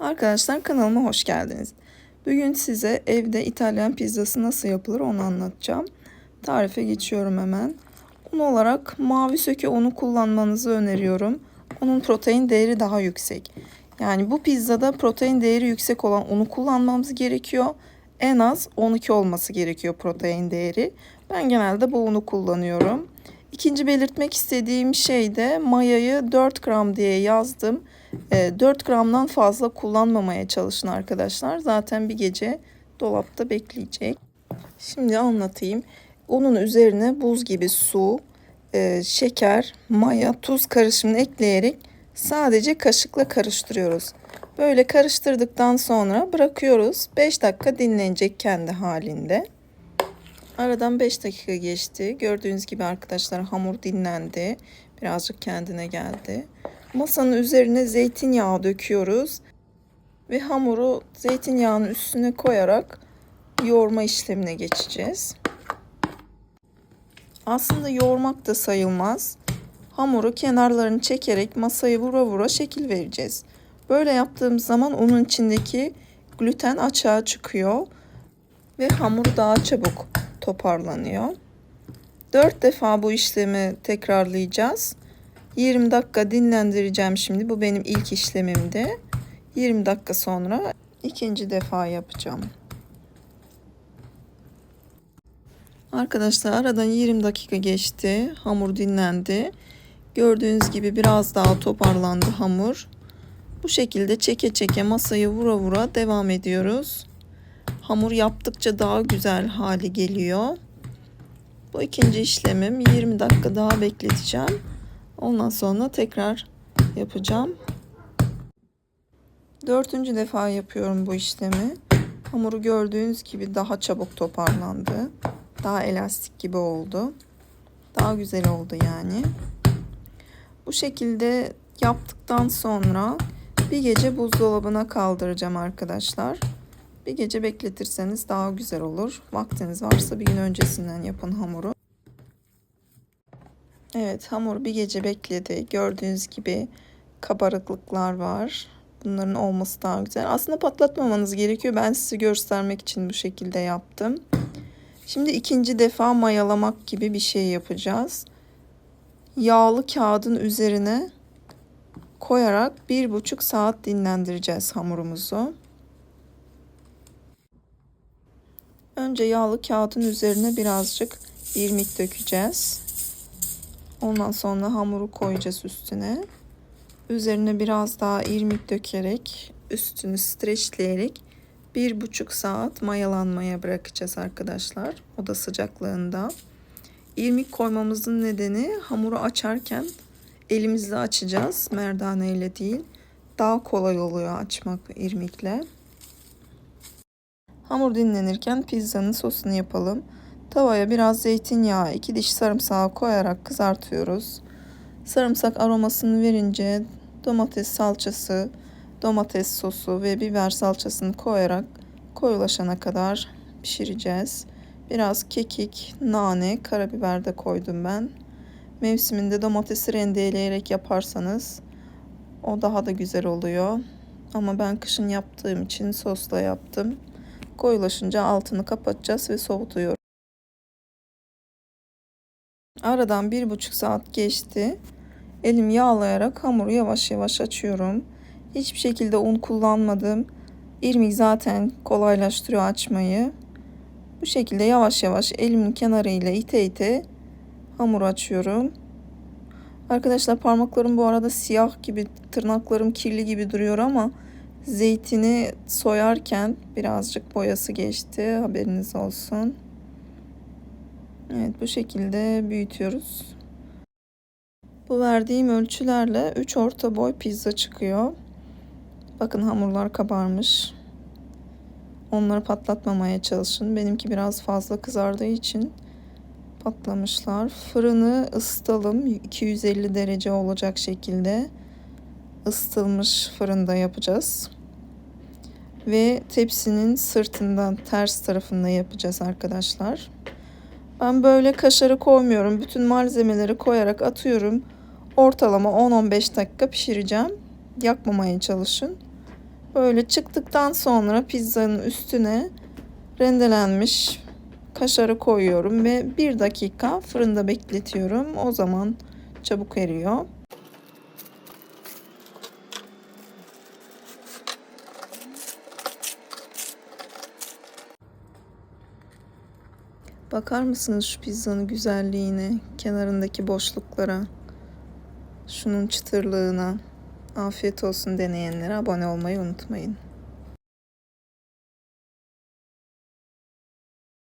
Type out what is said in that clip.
Arkadaşlar kanalıma hoş geldiniz. Bugün size evde İtalyan pizzası nasıl yapılır onu anlatacağım. Tarife geçiyorum hemen. Un olarak mavi söke unu kullanmanızı öneriyorum. Onun protein değeri daha yüksek. Yani bu pizzada protein değeri yüksek olan unu kullanmamız gerekiyor. En az 12 olması gerekiyor protein değeri. Ben genelde bu unu kullanıyorum. İkinci belirtmek istediğim şey de mayayı 4 gram diye yazdım. 4 gramdan fazla kullanmamaya çalışın arkadaşlar. Zaten bir gece dolapta bekleyecek. Şimdi anlatayım. Unun üzerine buz gibi su, e, şeker, maya, tuz karışımını ekleyerek sadece kaşıkla karıştırıyoruz. Böyle karıştırdıktan sonra bırakıyoruz. 5 dakika dinlenecek kendi halinde. Aradan 5 dakika geçti. Gördüğünüz gibi arkadaşlar hamur dinlendi. Birazcık kendine geldi. Masanın üzerine zeytinyağı döküyoruz. Ve hamuru zeytinyağının üstüne koyarak yoğurma işlemine geçeceğiz. Aslında yoğurmak da sayılmaz. Hamuru kenarlarını çekerek masayı vura vura şekil vereceğiz. Böyle yaptığımız zaman onun içindeki gluten açığa çıkıyor ve hamur daha çabuk toparlanıyor. 4 defa bu işlemi tekrarlayacağız. 20 dakika dinlendireceğim şimdi. Bu benim ilk işlemimdi. 20 dakika sonra ikinci defa yapacağım. Arkadaşlar aradan 20 dakika geçti. Hamur dinlendi. Gördüğünüz gibi biraz daha toparlandı hamur. Bu şekilde çeke çeke masayı vura vura devam ediyoruz. Hamur yaptıkça daha güzel hali geliyor. Bu ikinci işlemim 20 dakika daha bekleteceğim. Ondan sonra tekrar yapacağım. Dördüncü defa yapıyorum bu işlemi. Hamuru gördüğünüz gibi daha çabuk toparlandı. Daha elastik gibi oldu. Daha güzel oldu yani. Bu şekilde yaptıktan sonra bir gece buzdolabına kaldıracağım arkadaşlar. Bir gece bekletirseniz daha güzel olur. Vaktiniz varsa bir gün öncesinden yapın hamuru. Evet hamur bir gece bekledi. Gördüğünüz gibi kabarıklıklar var. Bunların olması daha güzel. Aslında patlatmamanız gerekiyor. Ben size göstermek için bu şekilde yaptım. Şimdi ikinci defa mayalamak gibi bir şey yapacağız. Yağlı kağıdın üzerine koyarak bir buçuk saat dinlendireceğiz hamurumuzu. Önce yağlı kağıdın üzerine birazcık irmik dökeceğiz. Ondan sonra hamuru koyacağız üstüne. Üzerine biraz daha irmik dökerek üstünü streçleyerek bir buçuk saat mayalanmaya bırakacağız arkadaşlar. Oda sıcaklığında. İrmik koymamızın nedeni hamuru açarken elimizle açacağız. Merdane ile değil. Daha kolay oluyor açmak irmikle. Hamur dinlenirken pizzanın sosunu yapalım. Tavaya biraz zeytinyağı, iki diş sarımsağı koyarak kızartıyoruz. Sarımsak aromasını verince domates salçası, domates sosu ve biber salçasını koyarak koyulaşana kadar pişireceğiz. Biraz kekik, nane, karabiber de koydum ben. Mevsiminde domatesi rendeleyerek yaparsanız o daha da güzel oluyor. Ama ben kışın yaptığım için sosla yaptım. Koyulaşınca altını kapatacağız ve soğutuyoruz. Aradan bir buçuk saat geçti. Elim yağlayarak hamuru yavaş yavaş açıyorum. Hiçbir şekilde un kullanmadım. İrmik zaten kolaylaştırıyor açmayı. Bu şekilde yavaş yavaş elimin kenarıyla ite ite hamur açıyorum. Arkadaşlar parmaklarım bu arada siyah gibi, tırnaklarım kirli gibi duruyor ama zeytini soyarken birazcık boyası geçti. Haberiniz olsun. Evet bu şekilde büyütüyoruz. Bu verdiğim ölçülerle 3 orta boy pizza çıkıyor. Bakın hamurlar kabarmış. Onları patlatmamaya çalışın. Benimki biraz fazla kızardığı için patlamışlar. Fırını ısıtalım. 250 derece olacak şekilde ısıtılmış fırında yapacağız. Ve tepsinin sırtından ters tarafında yapacağız arkadaşlar. Ben böyle kaşarı koymuyorum. Bütün malzemeleri koyarak atıyorum. Ortalama 10-15 dakika pişireceğim. Yakmamaya çalışın. Böyle çıktıktan sonra pizzanın üstüne rendelenmiş kaşarı koyuyorum ve bir dakika fırında bekletiyorum. O zaman çabuk eriyor. Bakar mısınız şu pizzanın güzelliğine, kenarındaki boşluklara, şunun çıtırlığına. Afiyet olsun deneyenlere abone olmayı unutmayın.